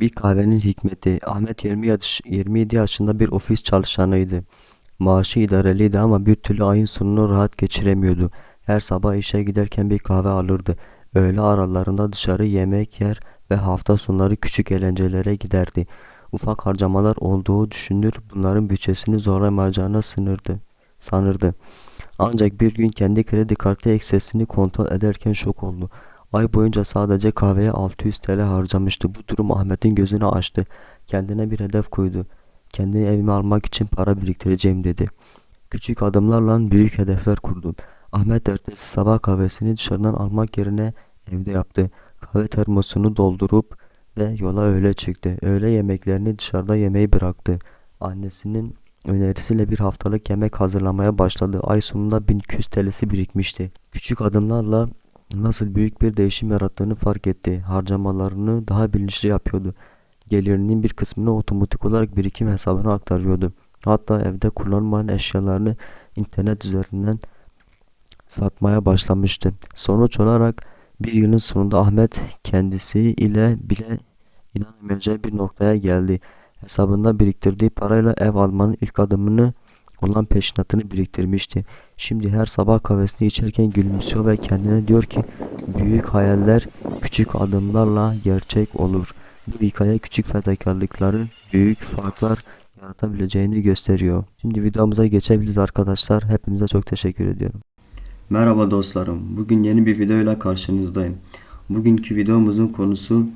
Bir kahvenin hikmeti. Ahmet 20 yaş, 27 yaşında bir ofis çalışanıydı. Maaşı idareliydi ama bir türlü ayın sonunu rahat geçiremiyordu. Her sabah işe giderken bir kahve alırdı. Öğle aralarında dışarı yemek yer ve hafta sonları küçük eğlencelere giderdi. Ufak harcamalar olduğu düşünür, bunların bütçesini zorlamayacağına sınırdı, sanırdı. Ancak bir gün kendi kredi kartı eksesini kontrol ederken şok oldu. Ay boyunca sadece kahveye 600 TL harcamıştı. Bu durum Ahmet'in gözünü açtı. Kendine bir hedef koydu. Kendini evime almak için para biriktireceğim dedi. Küçük adımlarla büyük hedefler kurdu. Ahmet ertesi sabah kahvesini dışarıdan almak yerine evde yaptı. Kahve termosunu doldurup ve yola öğle çıktı. Öğle yemeklerini dışarıda yemeyi bıraktı. Annesinin önerisiyle bir haftalık yemek hazırlamaya başladı. Ay sonunda 1200 TL'si birikmişti. Küçük adımlarla nasıl büyük bir değişim yarattığını fark etti. Harcamalarını daha bilinçli yapıyordu. Gelirinin bir kısmını otomatik olarak birikim hesabına aktarıyordu. Hatta evde kullanılmayan eşyalarını internet üzerinden satmaya başlamıştı. Sonuç olarak bir yılın sonunda Ahmet kendisi ile bile inanamayacağı bir noktaya geldi. Hesabında biriktirdiği parayla ev almanın ilk adımını olan peşinatını biriktirmişti. Şimdi her sabah kahvesini içerken gülümsüyor ve kendine diyor ki büyük hayaller küçük adımlarla gerçek olur. Bu hikaye küçük fedakarlıkların büyük farklar yaratabileceğini gösteriyor. Şimdi videomuza geçebiliriz arkadaşlar. Hepinize çok teşekkür ediyorum. Merhaba dostlarım. Bugün yeni bir videoyla karşınızdayım. Bugünkü videomuzun konusu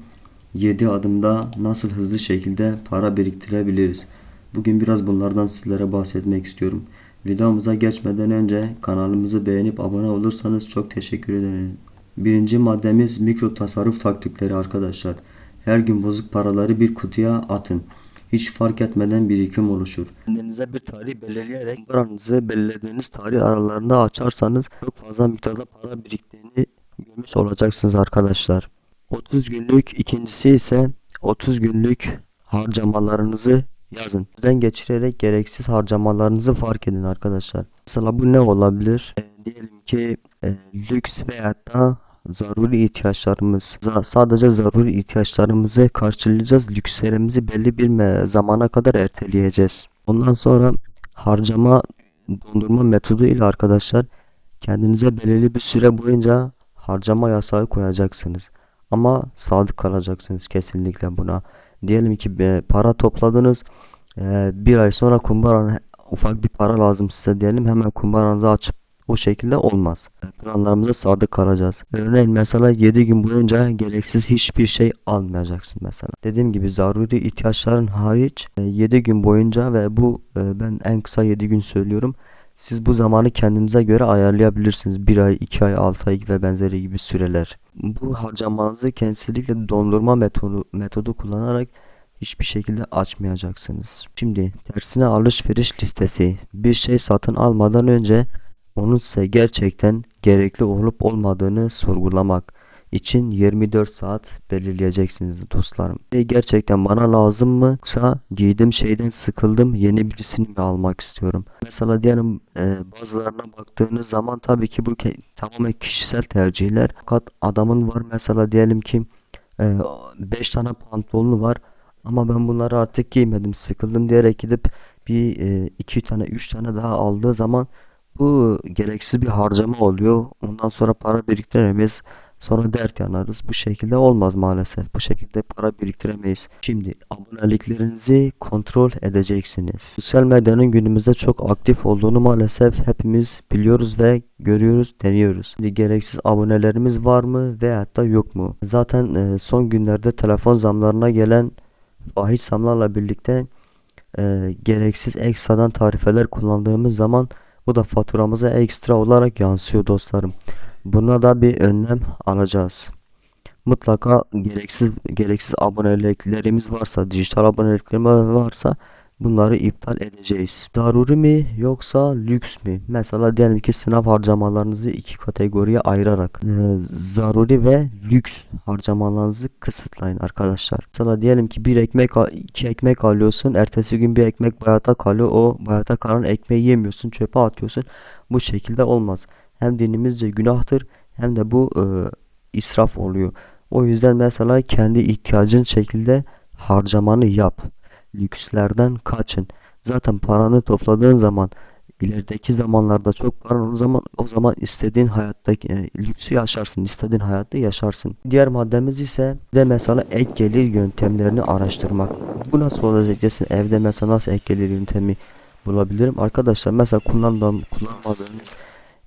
7 adımda nasıl hızlı şekilde para biriktirebiliriz. Bugün biraz bunlardan sizlere bahsetmek istiyorum. Videomuza geçmeden önce kanalımızı beğenip abone olursanız çok teşekkür ederim. Birinci maddemiz mikro tasarruf taktikleri arkadaşlar. Her gün bozuk paraları bir kutuya atın. Hiç fark etmeden birikim oluşur. Kendinize bir tarih belirleyerek paranızı belirlediğiniz tarih aralarında açarsanız çok fazla miktarda para biriktiğini görmüş olacaksınız arkadaşlar. 30 günlük ikincisi ise 30 günlük harcamalarınızı yazın. Sizden geçirerek gereksiz harcamalarınızı fark edin arkadaşlar. Mesela bu ne olabilir? E, diyelim ki e, lüks veya da zaruri ihtiyaçlarımız. Sadece zaruri ihtiyaçlarımızı karşılayacağız. Lükslerimizi belli bir zamana kadar erteleyeceğiz. Ondan sonra harcama dondurma metodu ile arkadaşlar kendinize belirli bir süre boyunca harcama yasağı koyacaksınız. Ama sadık kalacaksınız kesinlikle buna. Diyelim ki e, para topladınız. E, bir ay sonra kumbara ufak bir para lazım size diyelim. Hemen kumbaranızı açıp o şekilde olmaz. Planlarımıza sadık kalacağız. Örneğin mesela 7 gün boyunca gereksiz hiçbir şey almayacaksın mesela. Dediğim gibi zaruri ihtiyaçların hariç 7 gün boyunca ve bu e, ben en kısa 7 gün söylüyorum. Siz bu zamanı kendinize göre ayarlayabilirsiniz. 1 ay, 2 ay, 6 ay ve benzeri gibi süreler. Bu harcamanızı kesinlikle dondurma metodu, metodu kullanarak hiçbir şekilde açmayacaksınız. Şimdi tersine alışveriş listesi. Bir şey satın almadan önce onun size gerçekten gerekli olup olmadığını sorgulamak için 24 saat belirleyeceksiniz dostlarım. Şey gerçekten bana lazım mı yoksa giydim şeyden sıkıldım yeni birisini mi almak istiyorum? Mesela diyelim e, bazılarına baktığınız zaman tabii ki bu tamamen kişisel tercihler. Fakat adamın var mesela diyelim ki 5 tane pantolonu var ama ben bunları artık giymedim sıkıldım diyerek gidip bir 2 tane 3 tane daha aldığı zaman bu gereksiz bir harcama oluyor. Ondan sonra para biriktiremeyiz. Sonra dert yanarız. Bu şekilde olmaz maalesef. Bu şekilde para biriktiremeyiz. Şimdi aboneliklerinizi kontrol edeceksiniz. Sosyal medyanın günümüzde çok aktif olduğunu maalesef hepimiz biliyoruz ve görüyoruz, deniyoruz. Şimdi gereksiz abonelerimiz var mı veyahut da yok mu? Zaten e, son günlerde telefon zamlarına gelen fahiş zamlarla birlikte e, gereksiz ekstradan tarifeler kullandığımız zaman bu da faturamıza ekstra olarak yansıyor dostlarım. Buna da bir önlem alacağız. Mutlaka gereksiz gereksiz aboneliklerimiz varsa, dijital aboneliklerimiz varsa bunları iptal edeceğiz. Zaruri mi yoksa lüks mü? Mesela diyelim ki sınav harcamalarınızı iki kategoriye ayırarak e, zaruri ve lüks harcamalarınızı kısıtlayın arkadaşlar. Mesela diyelim ki bir ekmek iki ekmek alıyorsun. Ertesi gün bir ekmek bayata kalıyor. O bayata kalan ekmeği yemiyorsun, çöpe atıyorsun. Bu şekilde olmaz. Hem dinimizce günahtır hem de bu e, israf oluyor. O yüzden mesela kendi ihtiyacın şekilde harcamanı yap. Lükslerden kaçın. Zaten paranı topladığın zaman ilerideki zamanlarda çok paran o zaman o zaman istediğin hayattaki e, lüksü yaşarsın, istediğin hayatta yaşarsın. Diğer maddemiz ise de mesela ek gelir yöntemlerini araştırmak. Bu nasıl olacak desin evde mesela nasıl ek gelir yöntemi bulabilirim? Arkadaşlar mesela kullandığım kullanmadığınız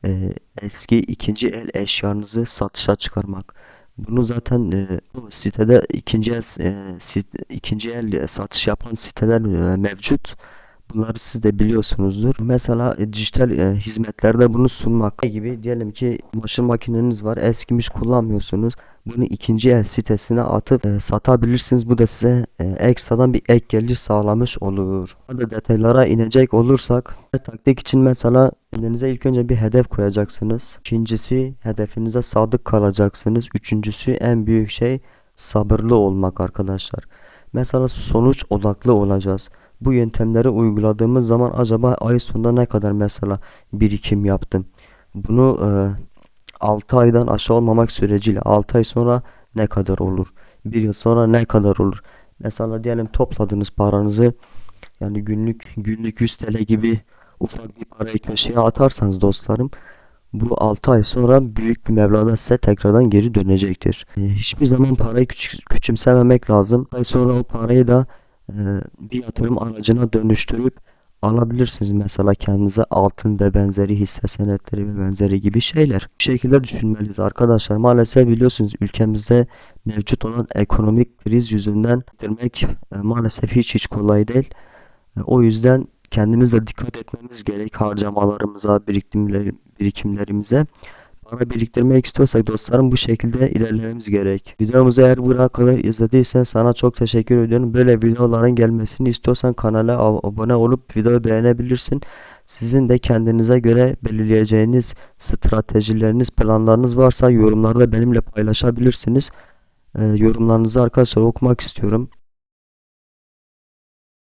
e, eski ikinci el eşyanızı satışa çıkarmak. Bunu zaten e, bu sitede ikinci el e, sit- ikinci el satış yapan siteler e, mevcut. Bunları siz de biliyorsunuzdur. Mesela e, dijital e, hizmetlerde bunu sunmak gibi diyelim ki çamaşır makineniz var eskimiş kullanmıyorsunuz. Bunu ikinci el sitesine atıp e, satabilirsiniz. Bu da size e, ekstradan bir ek gelir sağlamış olur. Hadi detaylara inecek olursak her taktik için mesela kendinize ilk önce bir hedef koyacaksınız. İkincisi hedefinize sadık kalacaksınız. Üçüncüsü en büyük şey sabırlı olmak arkadaşlar. Mesela sonuç odaklı olacağız. Bu yöntemleri uyguladığımız zaman acaba ay sonunda ne kadar mesela birikim yaptım? Bunu e, 6 aydan aşağı olmamak süreciyle 6 ay sonra ne kadar olur? Bir yıl sonra ne kadar olur? Mesela diyelim topladınız paranızı yani günlük günlük 100 TL gibi ufak bir parayı köşeye atarsanız dostlarım bu 6 ay sonra büyük bir meblağda size tekrardan geri dönecektir. E, hiçbir zaman parayı küçük, küçümsememek lazım. Ay sonra o parayı da bir yatırım aracına dönüştürüp alabilirsiniz. Mesela kendinize altın ve benzeri hisse senetleri ve benzeri gibi şeyler. Bu şekilde düşünmeliyiz arkadaşlar. Maalesef biliyorsunuz ülkemizde mevcut olan ekonomik kriz yüzünden bitirmek e, maalesef hiç hiç kolay değil. E, O yüzden kendimize dikkat etmemiz gerek harcamalarımıza, birikimler, birikimlerimize. Para biriktirmek istiyorsak dostlarım bu şekilde ilerlememiz gerek. Videomuzu eğer buraya kadar izlediysen sana çok teşekkür ediyorum. Böyle videoların gelmesini istiyorsan kanala ab- abone olup videoyu beğenebilirsin. Sizin de kendinize göre belirleyeceğiniz stratejileriniz, planlarınız varsa yorumlarda benimle paylaşabilirsiniz. Ee, yorumlarınızı arkadaşlar okumak istiyorum.